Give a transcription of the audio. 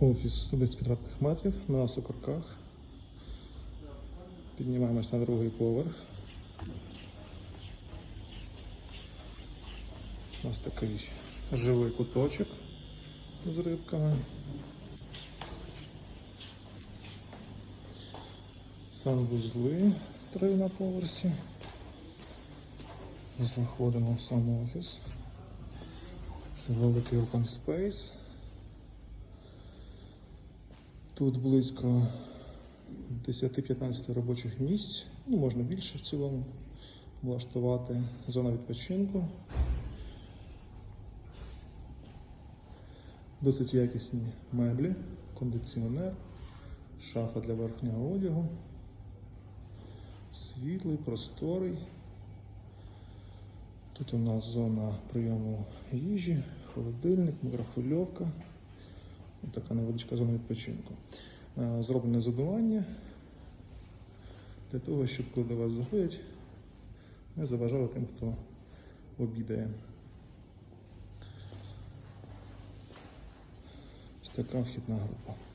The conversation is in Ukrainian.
Офіс 110 квадратних метрів на Сокорках. Піднімаємось на другий поверх. У нас такий живий куточок з рибками. Санвузли три на поверсі. Заходимо в сам офіс. Це великий open space. Тут близько 10-15 робочих місць, ну можна більше в цілому влаштувати. Зона відпочинку. Досить якісні меблі, кондиціонер, шафа для верхнього одягу, світлий, просторий. Тут у нас зона прийому їжі, холодильник, мікрохвильовка. Така невеличка зона відпочинку. Е, Зроблене задування для того, щоб коли до вас заходять, не заважали тим, хто обідає. Ось така вхідна група.